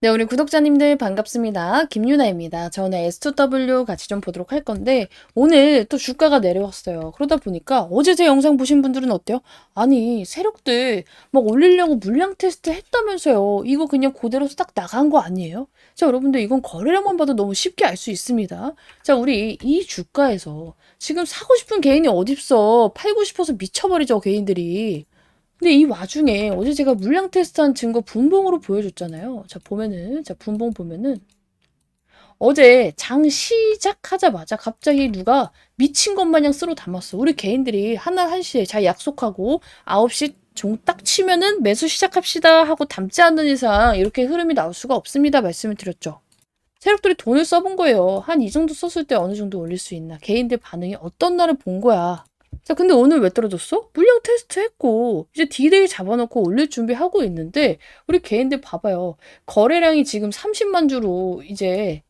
네, 우리 구독자님들 반갑습니다. 김유나입니다. 저는 S2W 같이 좀 보도록 할 건데, 오늘 또 주가가 내려왔어요. 그러다 보니까 어제 제 영상 보신 분들은 어때요? 아니, 세력들 막 올리려고 물량 테스트 했다면서요. 이거 그냥 그대로 딱 나간 거 아니에요? 자, 여러분들 이건 거래량만 봐도 너무 쉽게 알 수 있습니다. 자, 우리 이 주가에서 지금 사고 싶은 개인이 어딨어. 팔고 싶어서 미쳐버리죠, 개인들이. 근데 이 와중에 어제 제가 물량 테스트한 증거 분봉으로 보여줬잖아요. 자, 보면은, 자, 분봉 보면은, 어제 장 시작하자마자 갑자기 누가 미친 것 마냥 쓸어 담았어. 우리 개인들이 하나 한시에 잘 약속하고 9시 종 딱 치면은 매수 시작합시다 하고 담지 않는 이상 이렇게 흐름이 나올 수가 없습니다. 말씀을 드렸죠. 세력들이 돈을 써본 거예요. 한 이 정도 썼을 때 어느 정도 올릴 수 있나. 개인들 반응이 어떤 날을 본 거야. 자, 근데 오늘 왜 떨어졌어? 물량 테스트 했고, 이제 디데이 잡아놓고 올릴 준비하고 있는데, 우리 개인들 봐봐요. 거래량이 지금 30만 주로 이제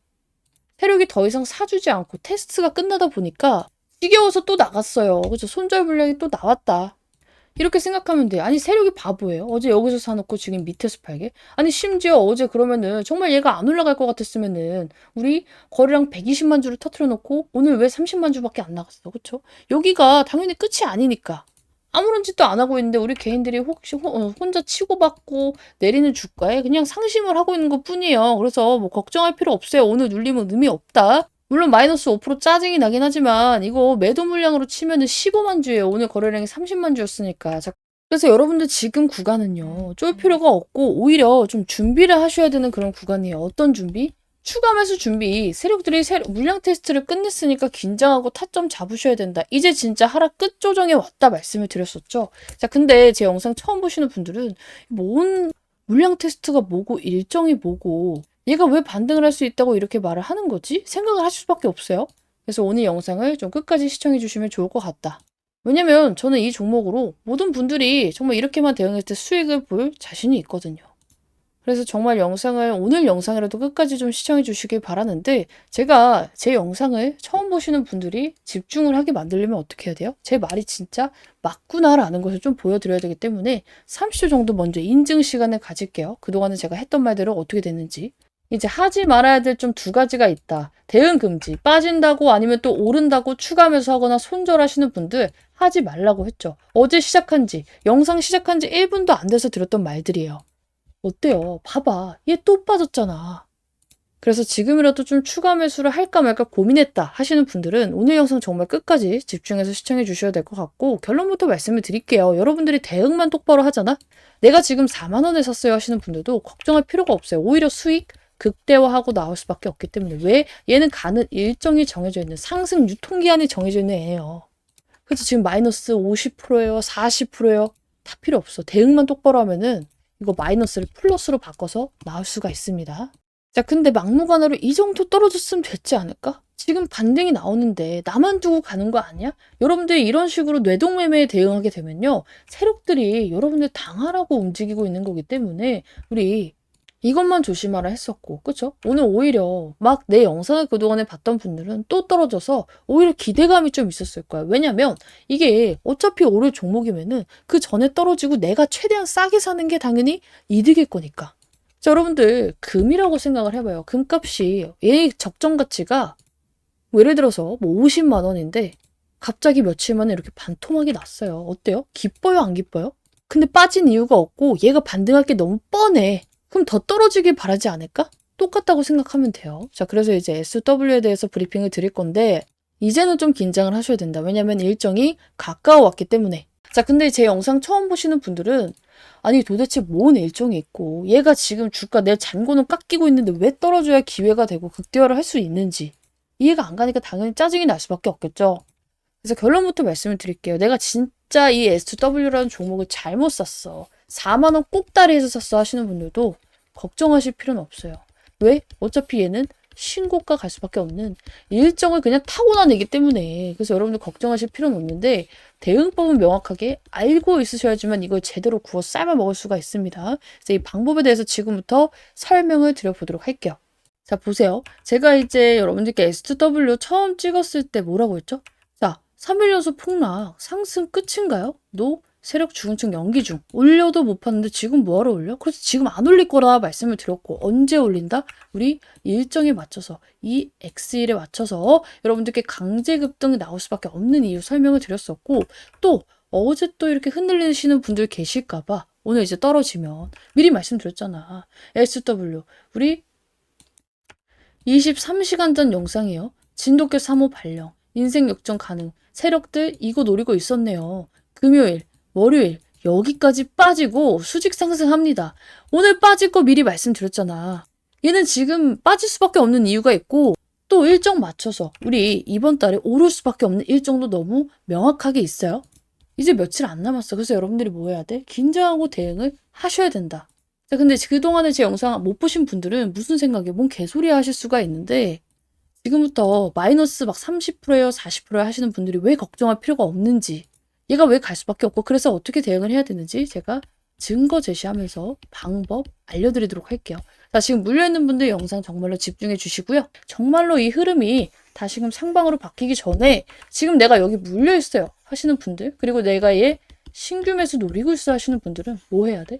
세력이 더 이상 사주지 않고 테스트가 끝나다 보니까 지겨워서 또 나갔어요. 그죠? 손절 물량이 또 나왔다. 이렇게 생각하면 돼. 아니, 세력이 바보예요. 어제 여기서 사놓고 지금 밑에서 팔게? 아니, 심지어 어제 그러면은 정말 얘가 안 올라갈 것 같았으면은 우리 거래량 120만 주를 터트려 놓고 오늘 왜 30만 주밖에 안 나갔어. 그쵸? 여기가 당연히 끝이 아니니까. 아무런 짓도 안 하고 있는데 우리 개인들이 혹시 호- 어, 혼자 치고받고 내리는 주가에 그냥 상심을 하고 있는 것 뿐이에요. 그래서 뭐 걱정할 필요 없어요. 오늘 눌리면 의미 없다. 물론 마이너스 5% 짜증이 나긴 하지만 이거 매도 물량으로 치면은 15만 주예요. 오늘 거래량이 30만 주였으니까. 자, 그래서 여러분들 지금 구간은요. 쫄 필요가 없고 오히려 좀 준비를 하셔야 되는 그런 구간이에요. 어떤 준비? 추가 매수 준비. 세력들이 세- 물량 테스트를 끝냈으니까 긴장하고 타점 잡으셔야 된다. 이제 진짜 하락 끝 조정에 왔다 말씀을 드렸었죠. 자, 근데 제 영상 처음 보시는 분들은 뭔 물량 테스트가 뭐고 일정이 뭐고 얘가 왜 반등을 할 수 있다고 이렇게 말을 하는 거지? 생각을 하실 수밖에 없어요. 그래서 오늘 영상을 좀 끝까지 시청해 주시면 좋을 것 같다. 왜냐면 저는 이 종목으로 모든 분들이 정말 이렇게만 대응했을 때 수익을 볼 자신이 있거든요. 그래서 정말 영상을 오늘 영상이라도 끝까지 좀 시청해 주시길 바라는데 제가 제 영상을 처음 보시는 분들이 집중을 하게 만들려면 어떻게 해야 돼요? 제 말이 진짜 맞구나라는 것을 좀 보여드려야 되기 때문에 30초 정도 먼저 인증 시간을 가질게요. 그동안은 제가 했던 말대로 어떻게 됐는지. 이제 하지 말아야 될 좀 두 가지가 있다. 대응 금지. 빠진다고 아니면 또 오른다고 추가하면서 하거나 손절하시는 분들 하지 말라고 했죠. 어제 시작한 지, 영상 시작한 지 1분도 안 돼서 드렸던 말들이에요. 어때요? 봐봐. 얘 또 빠졌잖아. 그래서 지금이라도 좀 추가 매수를 할까 말까 고민했다 하시는 분들은 오늘 영상 정말 끝까지 집중해서 시청해 주셔야 될 것 같고 결론부터 말씀을 드릴게요. 여러분들이 대응만 똑바로 하잖아? 내가 지금 4만원에 샀어요 하시는 분들도 걱정할 필요가 없어요. 오히려 수익 극대화하고 나올 수밖에 없기 때문에 왜? 얘는 가는 일정이 정해져 있는 상승 유통기한이 정해져 있는 애예요. 그래서 지금 마이너스 50%예요, 40%예요. 다 필요 없어. 대응만 똑바로 하면은 이거 마이너스를 플러스로 바꿔서 나올 수가 있습니다. 자, 근데 막무가내로 이 정도 떨어졌으면 됐지 않을까? 지금 반등이 나오는데 나만 두고 가는 거 아니야? 여러분들이 이런 식으로 뇌동매매에 대응하게 되면요. 세력들이 여러분들 당하라고 움직이고 있는 거기 때문에 우리 이것만 조심하라 했었고, 그쵸? 오늘 오히려 막 내 영상을 그동안에 봤던 분들은 또 떨어져서 오히려 기대감이 좀 있었을 거야. 왜냐면 이게 어차피 오를 종목이면은 그 전에 떨어지고 내가 최대한 싸게 사는 게 당연히 이득일 거니까. 자, 여러분들, 금이라고 생각을 해봐요. 금값이 얘 적정 가치가 뭐 예를 들어서 뭐 50만 원인데 갑자기 며칠 만에 이렇게 반토막이 났어요. 어때요? 기뻐요, 안 기뻐요? 근데 빠진 이유가 없고 얘가 반등할 게 너무 뻔해. 그럼 더 떨어지길 바라지 않을까? 똑같다고 생각하면 돼요. 자, 그래서 이제 SW에 대해서 브리핑을 드릴 건데 이제는 좀 긴장을 하셔야 된다. 왜냐면 일정이 가까워 왔기 때문에. 자, 근데 제 영상 처음 보시는 분들은 아니 도대체 뭔 일정이 있고 얘가 지금 주가 내 잔고는 깎이고 있는데 왜 떨어져야 기회가 되고 극대화를 할 수 있는지 이해가 안 가니까 당연히 짜증이 날 수밖에 없겠죠. 그래서 결론부터 말씀을 드릴게요. 내가 진짜 이 S2W라는 종목을 잘못 샀어. 4만 원 꼭다리에서 샀어 하시는 분들도 걱정하실 필요는 없어요. 왜? 어차피 얘는 신고가 갈 수밖에 없는 일정을 그냥 타고난 애기 때문에 그래서 여러분들 걱정하실 필요는 없는데 대응법은 명확하게 알고 있으셔야지만 이걸 제대로 구워 삶아 먹을 수가 있습니다. 그래서 이 방법에 대해서 지금부터 설명을 드려보도록 할게요. 자, 보세요. 제가 이제 여러분들께 S2W 처음 찍었을 때 뭐라고 했죠? 자, 3일 연속 폭락, 상승 끝인가요? 노, 세력 주근층 연기 중. 올려도 못 봤는데 지금 뭐하러 올려? 그래서 지금 안 올릴 거라 말씀을 드렸고 언제 올린다? 우리 일정에 맞춰서 이 X일에 맞춰서 여러분들께 강제 급등이 나올 수밖에 없는 이유 설명을 드렸었고 또 어제 또 이렇게 흔들리시는 분들 계실까봐 오늘 이제 떨어지면 미리 말씀드렸잖아. SW 우리 23시간 전 영상이요. 진돗개 3호 발령, 인생 역전 가능, 세력들 이거 노리고 있었네요. 금요일, 월요일 여기까지 빠지고 수직 상승합니다. 오늘 빠질 거 미리 말씀드렸잖아. 얘는 지금 빠질 수밖에 없는 이유가 있고 또 일정 맞춰서 우리 이번 달에 오를 수밖에 없는 일정도 너무 명확하게 있어요. 이제 며칠 안 남았어. 그래서 여러분들이 뭐 해야 돼? 긴장하고 대응을 하셔야 된다. 자, 근데 그동안에 제 영상 못 보신 분들은 무슨 생각이에요? 뭔 개소리 하실 수가 있는데 지금부터 마이너스 막 30%예요, 40%에 하시는 분들이 왜 걱정할 필요가 없는지 얘가 왜 갈 수밖에 없고 그래서 어떻게 대응을 해야 되는지 제가 증거 제시하면서 방법 알려드리도록 할게요. 자, 지금 물려있는 분들 영상 정말로 집중해 주시고요. 정말로 이 흐름이 다시금 상방으로 바뀌기 전에 지금 내가 여기 물려있어요 하시는 분들 그리고 내가 얘 신규 매수 노리고 있어 하시는 분들은 뭐 해야 돼?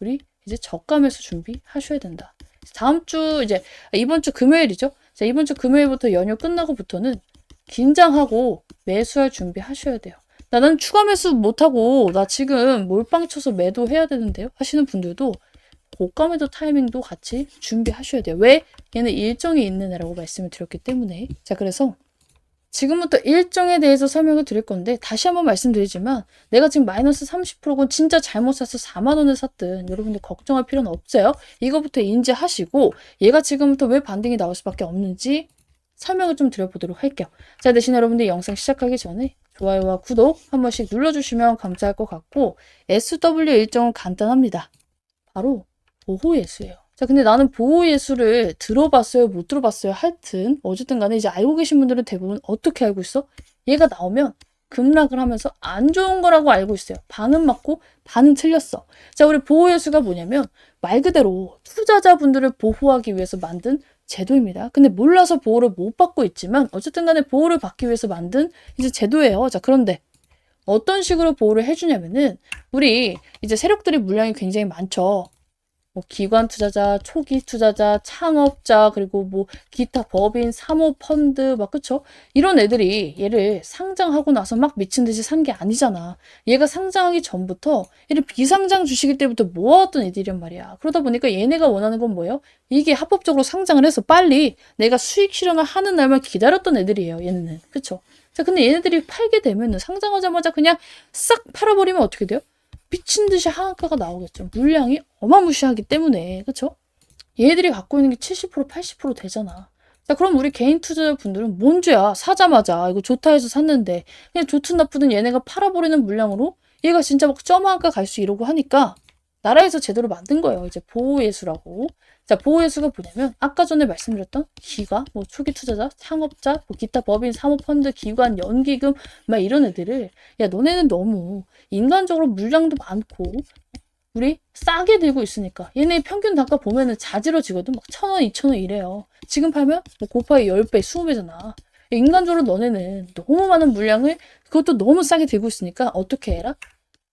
우리 이제 저가 매수 준비하셔야 된다. 다음 주 이제 이번 주 금요일이죠. 자, 이번 주 금요일부터 연휴 끝나고부터는 긴장하고 매수할 준비하셔야 돼요. 나는 추가 매수 못하고 나 지금 몰빵 쳐서 매도해야 되는데요 하시는 분들도 고가 매도 타이밍도 같이 준비하셔야 돼요. 왜? 얘는 일정이 있는 애라고 말씀을 드렸기 때문에 자 그래서 지금부터 일정에 대해서 설명을 드릴 건데 다시 한번 말씀드리지만 내가 지금 마이너스 30%건 진짜 잘못 사서 4만 원을 샀든 여러분들 걱정할 필요는 없어요. 이거부터 인지하시고 얘가 지금부터 왜 반등이 나올 수밖에 없는지 설명을 좀 드려보도록 할게요. 자 대신 여러분들 영상 시작하기 전에 좋아요와 구독 한 번씩 눌러주시면 감사할 것 같고 SW 일정은 간단합니다. 바로 보호 예수예요. 자, 근데 나는 보호 예수를 들어봤어요, 못 들어봤어요. 하여튼 어쨌든 간에 이제 알고 계신 분들은 대부분 어떻게 알고 있어? 얘가 나오면 급락을 하면서 안 좋은 거라고 알고 있어요. 반은 맞고 반은 틀렸어. 자, 우리 보호 예수가 뭐냐면 말 그대로 투자자분들을 보호하기 위해서 만든 제도입니다. 근데 몰라서 보호를 못 받고 있지만 어쨌든 간에 보호를 받기 위해서 만든 이제 제도예요. 자, 그런데 어떤 식으로 보호를 해주냐면은 우리 이제 세력들이 물량이 굉장히 많죠. 뭐 기관 투자자, 초기 투자자, 창업자, 그리고 뭐 기타 법인, 사모 펀드 막 그쵸? 이런 애들이 얘를 상장하고 나서 막 미친 듯이 산 게 아니잖아. 얘가 상장하기 전부터 얘를 비상장 주식일 때부터 모아왔던 애들이란 말이야. 그러다 보니까 얘네가 원하는 건 뭐예요? 이게 합법적으로 상장을 해서 빨리 내가 수익 실현을 하는 날만 기다렸던 애들이에요. 얘네는. 그쵸? 자, 근데 얘네들이 팔게 되면은 상장하자마자 그냥 싹 팔아버리면 어떻게 돼요? 미친 듯이 하한가가 나오겠죠. 물량이 어마무시하기 때문에. 그쵸? 얘들이 갖고 있는 게 70% 80% 되잖아. 자, 그럼 우리 개인 투자자 분들은 뭔 죄야? 사자마자 이거 좋다 해서 샀는데 그냥 좋든 나쁘든 얘네가 팔아버리는 물량으로 얘가 진짜 막 점한가 갈 수 이러고 하니까 나라에서 제대로 만든 거예요. 이제 보호예수라고. 자, 보호예수가 뭐냐면 아까 전에 말씀드렸던 기가, 뭐 초기 투자자, 창업자, 뭐 기타 법인, 사모펀드, 기관, 연기금 막 이런 애들을 야 너네는 너무 인간적으로 물량도 많고 우리 싸게 들고 있으니까 얘네 평균 단가 보면은 자지러지거든 막 천 원, 이천 원 이래요. 지금 팔면 뭐 고파의 10배, 20배잖아. 인간적으로 너네는 너무 많은 물량을 그것도 너무 싸게 들고 있으니까 어떻게 해라?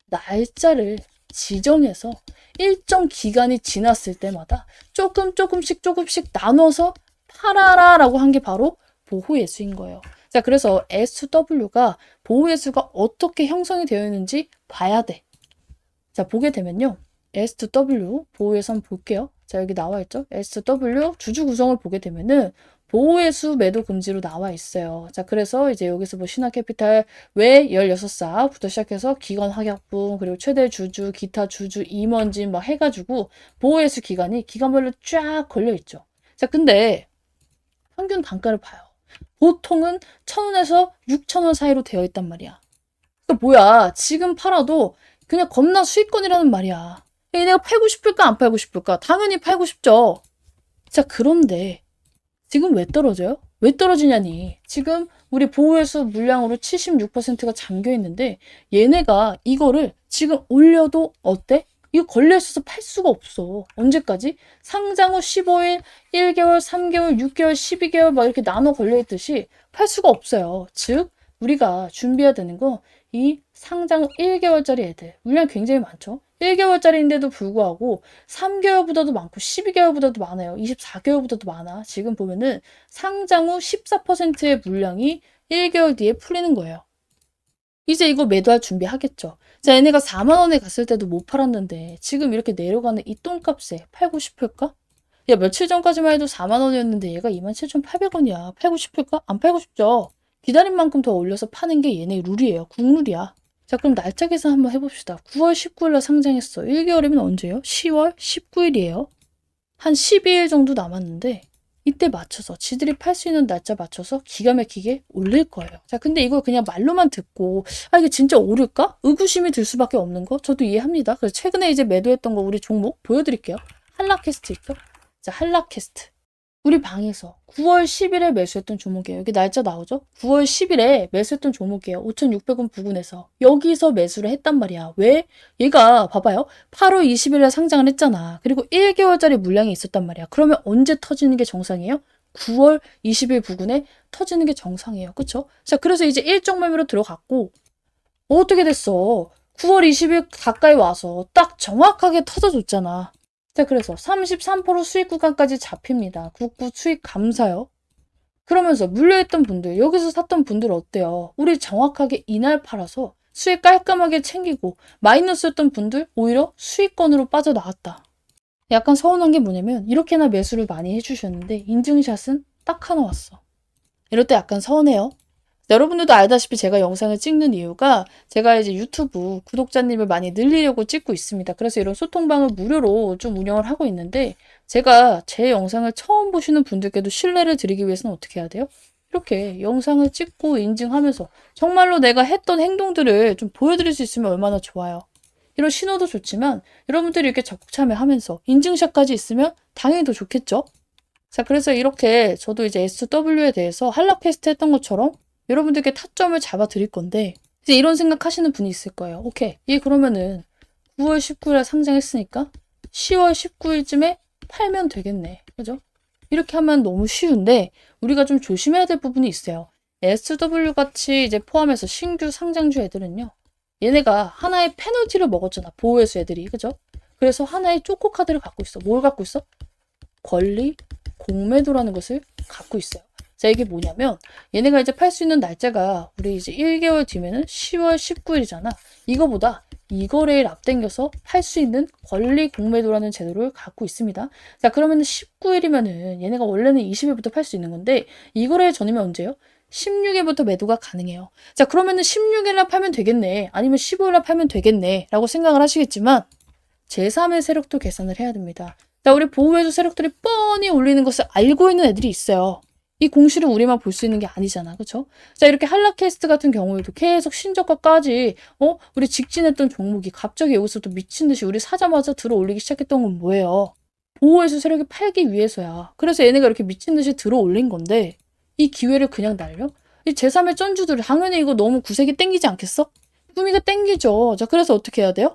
날짜를 지정해서 일정 기간이 지났을 때마다 조금 조금씩 조금씩 나눠서 팔아라라고 한 게 바로 보호예수인 거예요. 자, 그래서 SW가 보호예수가 어떻게 형성이 되어 있는지 봐야 돼. 자, 보게 되면요. S2W 보호예수 한번 볼게요. 자, 여기 나와 있죠? SW 주주 구성을 보게 되면은 보호예수 매도 금지로 나와 있어요. 자, 그래서 이제 여기서 뭐 신화캐피탈 외 16사부터 시작해서 기관 하격분, 그리고 최대 주주, 기타 주주, 임원진 막 해가지고 보호예수 기간이 기간별로 쫙 걸려 있죠. 자, 근데 평균 단가를 봐요. 보통은 1,000원에서 6,000원 사이로 되어 있단 말이야. 그러니까 뭐야. 지금 팔아도 그냥 겁나 수익권이라는 말이야. 얘네가 팔고 싶을까 안 팔고 싶을까? 당연히 팔고 싶죠. 자, 그런데 지금 왜 떨어져요? 왜 떨어지냐니. 지금 우리 보호회수 물량으로 76%가 잠겨 있는데 얘네가 이거를 지금 올려도 어때? 이거 걸려 있어서 팔 수가 없어. 언제까지? 상장 후 15일, 1개월, 3개월, 6개월, 12개월 막 이렇게 나눠 걸려 있듯이 팔 수가 없어요. 즉 우리가 준비해야 되는 거 이 상장 1개월짜리 애들 물량 굉장히 많죠. 1개월짜리인데도 불구하고 3개월보다도 많고 12개월보다도 많아요. 24개월보다도 많아. 지금 보면은 상장 후 14%의 물량이 1개월 뒤에 풀리는 거예요. 이제 이거 매도할 준비하겠죠. 자, 얘네가 4만원에 갔을 때도 못 팔았는데 지금 이렇게 내려가는 이 똥값에 팔고 싶을까? 야, 며칠 전까지만 해도 4만원이었는데 얘가 27,800원이야. 팔고 싶을까? 안 팔고 싶죠. 기다린 만큼 더 올려서 파는 게 얘네 룰이에요. 국룰이야. 자, 그럼 날짜 계산 한번 해봅시다. 9월 19일 날 상장했어. 1개월이면 언제요? 10월 19일이에요. 한 12일 정도 남았는데 이때 맞춰서 지들이 팔 수 있는 날짜 맞춰서 기가 막히게 올릴 거예요. 자, 근데 이걸 그냥 말로만 듣고 아 이게 진짜 오를까? 의구심이 들 수밖에 없는 거 저도 이해합니다. 그래서 최근에 이제 매도했던 거 우리 종목 보여드릴게요. 한라캐스트 있죠? 자, 한라캐스트. 우리 방에서 9월 10일에 매수했던 종목이에요. 여기 날짜 나오죠? 9월 10일에 매수했던 종목이에요. 5,600원 부근에서. 여기서 매수를 했단 말이야. 왜? 얘가 봐봐요. 8월 20일에 상장을 했잖아. 그리고 1개월짜리 물량이 있었단 말이야. 그러면 언제 터지는 게 정상이에요? 9월 20일 부근에 터지는 게 정상이에요. 그쵸? 자, 그래서 이제 일정 매매로 들어갔고 어떻게 됐어? 9월 20일 가까이 와서 딱 정확하게 터져줬잖아. 자, 그래서 33% 수익 구간까지 잡힙니다. 국구 수익 감사요. 그러면서 물려있던 분들, 여기서 샀던 분들 어때요? 우리 정확하게 이날 팔아서 수익 깔끔하게 챙기고 마이너스였던 분들 오히려 수익권으로 빠져나왔다. 약간 서운한 게 뭐냐면 이렇게나 매수를 많이 해주셨는데 인증샷은 딱 하나 왔어. 이럴 때 약간 서운해요. 여러분들도 알다시피 제가 영상을 찍는 이유가 제가 이제 유튜브 구독자님을 많이 늘리려고 찍고 있습니다. 그래서 이런 소통방을 무료로 좀 운영을 하고 있는데 제가 제 영상을 처음 보시는 분들께도 신뢰를 드리기 위해서는 어떻게 해야 돼요? 이렇게 영상을 찍고 인증하면서 정말로 내가 했던 행동들을 좀 보여드릴 수 있으면 얼마나 좋아요. 이런 신호도 좋지만 여러분들이 이렇게 적극 참여하면서 인증샷까지 있으면 당연히 더 좋겠죠? 자, 그래서 이렇게 저도 이제 S2W에 대해서 한라캐스트 했던 것처럼 여러분들께 타점을 잡아 드릴 건데 이제 이런 생각 하시는 분이 있을 거예요. 오케이. 얘 그러면은 9월 19일에 상장했으니까 10월 19일쯤에 팔면 되겠네. 그죠? 이렇게 하면 너무 쉬운데 우리가 좀 조심해야 될 부분이 있어요. SW 같이 이제 포함해서 신규 상장주 애들은요. 얘네가 하나의 페널티를 먹었잖아. 보호회수 애들이. 그죠? 그래서 하나의 쪼코 카드를 갖고 있어. 뭘 갖고 있어? 권리 공매도라는 것을 갖고 있어요. 자, 이게 뭐냐면 얘네가 이제 팔 수 있는 날짜가 우리 이제 1개월 뒤면은 10월 19일이잖아. 이거보다 이 거래일 앞당겨서 할수 있는 권리 공매도라는 제도를 갖고 있습니다. 자, 그러면은 19일이면은 얘네가 원래는 20일부터 팔 수 있는 건데 이 거래일 전이면 언제요? 16일부터 매도가 가능해요. 자, 그러면은 16일날 팔면 되겠네. 아니면 15일날 팔면 되겠네. 라고 생각을 하시겠지만 제3의 세력도 계산을 해야 됩니다. 자, 우리 보호해줘 세력들이 뻔히 올리는 것을 알고 있는 애들이 있어요. 이 공시를 우리만 볼 수 있는 게 아니잖아. 그쵸? 자, 이렇게 한라캐스트 같은 경우에도 계속 신저가까지, 어? 우리 직진했던 종목이 갑자기 여기서 또 미친 듯이 우리 사자마자 들어 올리기 시작했던 건 뭐예요? 보호해서 세력이 팔기 위해서야. 그래서 얘네가 이렇게 미친 듯이 들어 올린 건데, 이 기회를 그냥 날려? 이 제3의 쩐주들, 당연히 이거 너무 구색이 땡기지 않겠어? 품위가 땡기죠. 자, 그래서 어떻게 해야 돼요?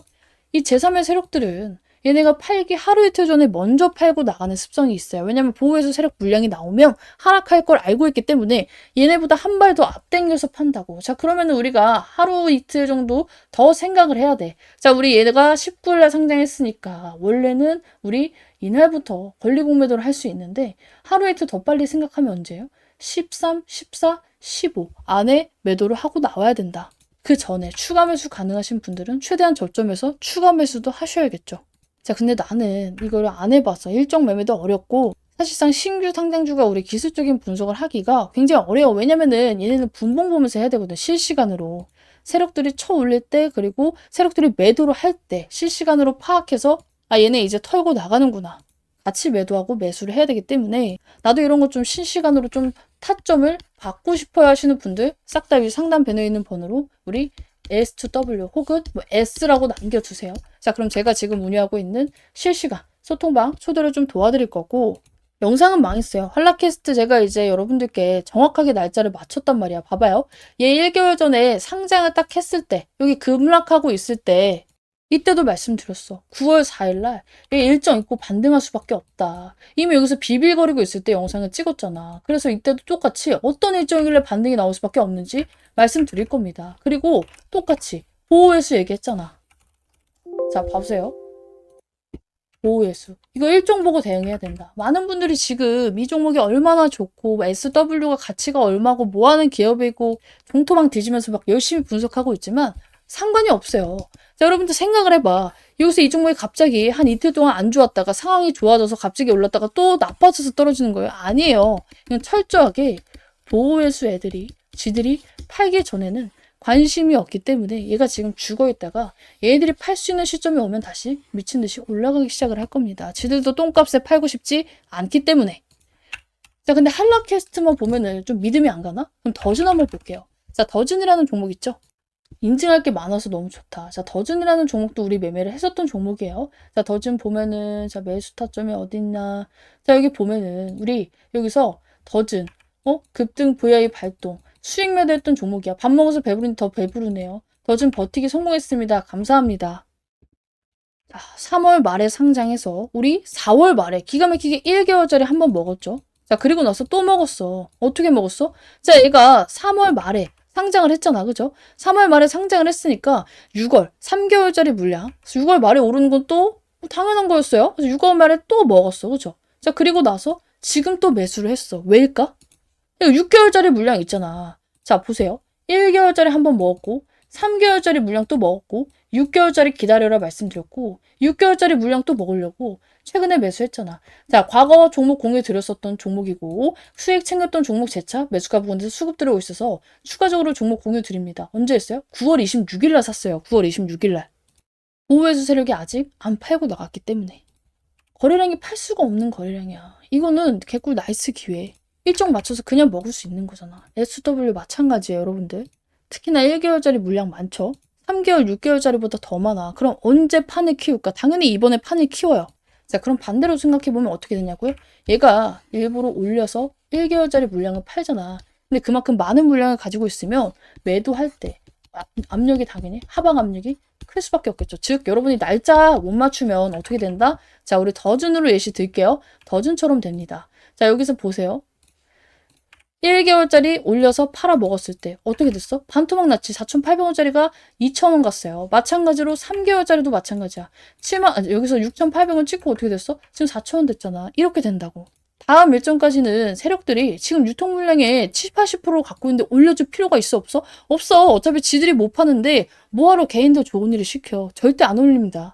이 제3의 세력들은 얘네가 팔기 하루 이틀 전에 먼저 팔고 나가는 습성이 있어요. 왜냐면 보호해서 세력 물량이 나오면 하락할 걸 알고 있기 때문에 얘네보다 한 발 더 앞당겨서 판다고. 자, 그러면 우리가 하루 이틀 정도 더 생각을 해야 돼. 자, 우리 얘가 19일 날 상장했으니까 원래는 우리 이날부터 권리 공매도를 할 수 있는데 하루 이틀 더 빨리 생각하면 언제예요? 13, 14, 15 안에 매도를 하고 나와야 된다. 그 전에 추가 매수 가능하신 분들은 최대한 저점에서 추가 매수도 하셔야겠죠. 자, 근데 나는 이걸 안 해봤어. 일정 매매도 어렵고, 사실상 신규 상장주가 우리 기술적인 분석을 하기가 굉장히 어려워. 왜냐면은 얘네는 분봉 보면서 해야 되거든. 실시간으로. 세력들이 쳐 올릴 때, 그리고 세력들이 매도를 할 때, 실시간으로 파악해서, 아, 얘네 이제 털고 나가는구나. 같이 매도하고 매수를 해야 되기 때문에, 나도 이런 거좀 실시간으로 좀 타점을 받고 싶어야 하시는 분들, 싹 다 위 상단 배너에 있는 번호로 우리 S2W 혹은 뭐 S라고 남겨주세요. 자, 그럼 제가 지금 운영하고 있는 실시간 소통방 초대를 좀 도와드릴 거고, 영상은 망했어요. 한라캐스트 제가 이제 여러분들께 정확하게 날짜를 맞췄단 말이야. 봐봐요. 얘 1개월 전에 상장을 딱 했을 때, 여기 급락하고 있을 때, 이때도 말씀드렸어. 9월 4일날 일정 있고 반등할 수밖에 없다. 이미 여기서 비빌거리고 있을 때 영상을 찍었잖아. 그래서 이때도 똑같이 어떤 일정이길래 반등이 나올 수밖에 없는지 말씀드릴 겁니다. 그리고 똑같이 보호회수 얘기했잖아. 자, 봐보세요. 보호회수. 이거 일정 보고 대응해야 된다. 많은 분들이 지금 이 종목이 얼마나 좋고 SW가 가치가 얼마고 뭐하는 기업이고 종토방 뒤지면서 막 열심히 분석하고 있지만 상관이 없어요. 자, 여러분들 생각을 해봐. 여기서 이 종목이 갑자기 한 이틀 동안 안 좋았다가 상황이 좋아져서 갑자기 올랐다가 또 나빠져서 떨어지는 거예요. 아니에요. 그냥 철저하게 보호회수 애들이 지들이 팔기 전에는 관심이 없기 때문에 얘가 지금 죽어 있다가 얘들이 팔 수 있는 시점이 오면 다시 미친 듯이 올라가기 시작을 할 겁니다. 지들도 똥값에 팔고 싶지 않기 때문에. 자, 근데 한라캐스트만 보면은 좀 믿음이 안 가나? 그럼 더즌 한번 볼게요. 자, 더즌이라는 종목 있죠? 인증할 게 많아서 너무 좋다. 자, 더즌이라는 종목도 우리 매매를 했었던 종목이에요. 자, 더즌 보면은, 자, 매수 타점이 어딨나. 자, 여기 보면은, 우리 여기서 더즌, 어? 급등 VI 발동. 수익 매도했던 종목이야. 밥 먹어서 배부르니 더 배부르네요. 더즌 버티기 성공했습니다. 감사합니다. 자, 3월 말에 상장해서 우리 4월 말에 기가 막히게 1개월짜리 한 번 먹었죠. 자, 그리고 나서 또 먹었어. 어떻게 먹었어? 자, 얘가 3월 말에 상장을 했잖아. 그죠? 3월 말에 상장을 했으니까 6월, 3개월짜리 물량. 6월 말에 오르는 건 또 당연한 거였어요. 그래서 6월 말에 또 먹었어. 그죠? 자, 그리고 나서 지금 또 매수를 했어. 왜일까? 이거 6개월짜리 물량 있잖아. 자, 보세요. 1개월짜리 한 번 먹었고, 3개월짜리 물량 또 먹었고, 6개월짜리 기다려라 말씀드렸고, 6개월짜리 물량 또 먹으려고 최근에 매수했잖아. 자, 과거 종목 공유 드렸었던 종목이고, 수익 챙겼던 종목 재차 매수가 부근에서 수급 들어오고 있어서 추가적으로 종목 공유 드립니다. 언제 했어요? 9월 26일날 샀어요. 9월 26일날. 보호회수 세력이 아직 안 팔고 나갔기 때문에. 거래량이 팔 수가 없는 거래량이야. 이거는 개꿀 나이스 기회. 일정 맞춰서 그냥 먹을 수 있는 거잖아. SW 마찬가지예요, 여러분들. 특히나 1개월짜리 물량 많죠? 3개월, 6개월짜리보다 더 많아. 그럼 언제 판을 키울까? 당연히 이번에 판을 키워요. 자, 그럼 반대로 생각해보면 어떻게 되냐고요? 얘가 일부러 올려서 1개월짜리 물량을 팔잖아. 근데 그만큼 많은 물량을 가지고 있으면 매도할 때 압- 압력이 당연히 하방 압력이 클 수밖에 없겠죠. 즉 여러분이 날짜 못 맞추면 어떻게 된다? 자, 우리 더즌으로 예시 들게요. 더즌처럼 됩니다. 자, 여기서 보세요. 1개월짜리 올려서 팔아 먹었을 때 어떻게 됐어? 반토막 났지. 4,800원짜리가 2,000원 갔어요. 마찬가지로 3개월짜리도 마찬가지야. 7만 아니, 여기서 6,800원 찍고 어떻게 됐어? 지금 4,000원 됐잖아. 이렇게 된다고. 다음 일정까지는 세력들이 지금 유통 물량의 70, 80% 갖고 있는데 올려줄 필요가 있어 없어? 없어. 어차피 지들이 못 파는데 뭐하러 개인들 좋은 일을 시켜. 절대 안 올립니다.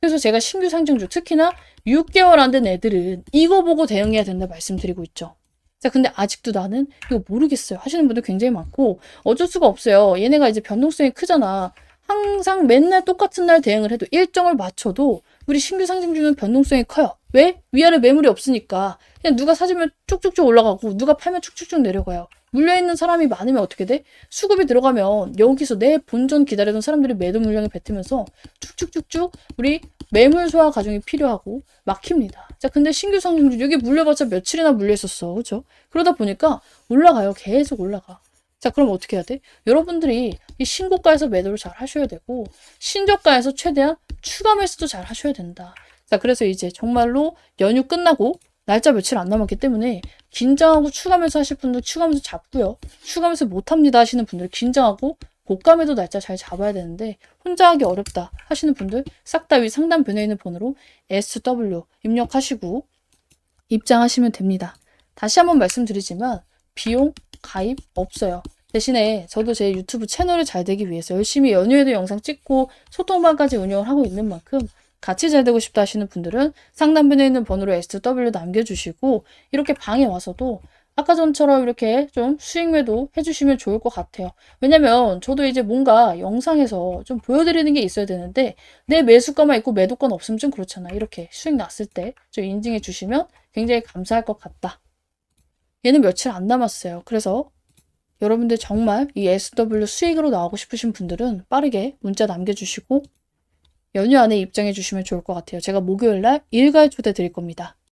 그래서 제가 신규 상징주 특히나 6개월 안 된 애들은 이거 보고 대응해야 된다 말씀드리고 있죠. 자, 근데 아직도 나는 이거 모르겠어요. 하시는 분들 굉장히 많고 어쩔 수가 없어요. 얘네가 이제 변동성이 크잖아. 항상 맨날 똑같은 날 대응을 해도 일정을 맞춰도 우리 신규 상징주는 변동성이 커요. 왜? 위아래 매물이 없으니까. 그냥 누가 사주면 쭉쭉쭉 올라가고 누가 팔면 쭉쭉쭉 내려가요. 물려있는 사람이 많으면 어떻게 돼? 수급이 들어가면 여기서 내 본전 기다리던 사람들이 매도 물량을 뱉으면서 쭉쭉쭉쭉 우리 매물 소화 과정이 필요하고 막힙니다. 자, 근데 신규 상승주 여기 물려봤자 며칠이나 물려 있었어. 그죠? 그러다 보니까 올라가요. 계속 올라가. 자, 그럼 어떻게 해야 돼? 여러분들이 이 신고가에서 매도를 잘 하셔야 되고, 신저가에서 최대한 추가 매수도 잘 하셔야 된다. 자, 그래서 이제 정말로 연휴 끝나고 날짜 며칠 안 남았기 때문에 긴장하고 추가 매수 하실 분들 추가 매수 잡고요. 추가 매수 못합니다 하시는 분들 긴장하고 매도 날짜 잘 잡아야 되는데 혼자 하기 어렵다 하시는 분들 싹 다 위 상단 변에 있는 번호로 SW 입력하시고 입장하시면 됩니다. 다시 한번 말씀드리지만 비용 가입 없어요. 대신에 저도 제 유튜브 채널이 잘 되기 위해서 열심히 연휴에도 영상 찍고 소통방까지 운영을 하고 있는 만큼 같이 잘 되고 싶다 하시는 분들은 상단변에 있는 번호로 SW 남겨주시고 이렇게 방에 와서도 아까 전처럼 이렇게 좀 수익 매도 해주시면 좋을 것 같아요. 왜냐면 저도 이제 뭔가 영상에서 좀 보여드리는 게 있어야 되는데 내 매수가만 있고 매도가는 없으면 좀 그렇잖아. 이렇게 수익 났을 때 좀 인증해 주시면 굉장히 감사할 것 같다. 얘는 며칠 안 남았어요. 그래서 여러분들 정말 이 SW 수익으로 나오고 싶으신 분들은 빠르게 문자 남겨주시고 연휴 안에 입장해 주시면 좋을 것 같아요. 제가 목요일 날 일괄 초대 드릴 겁니다.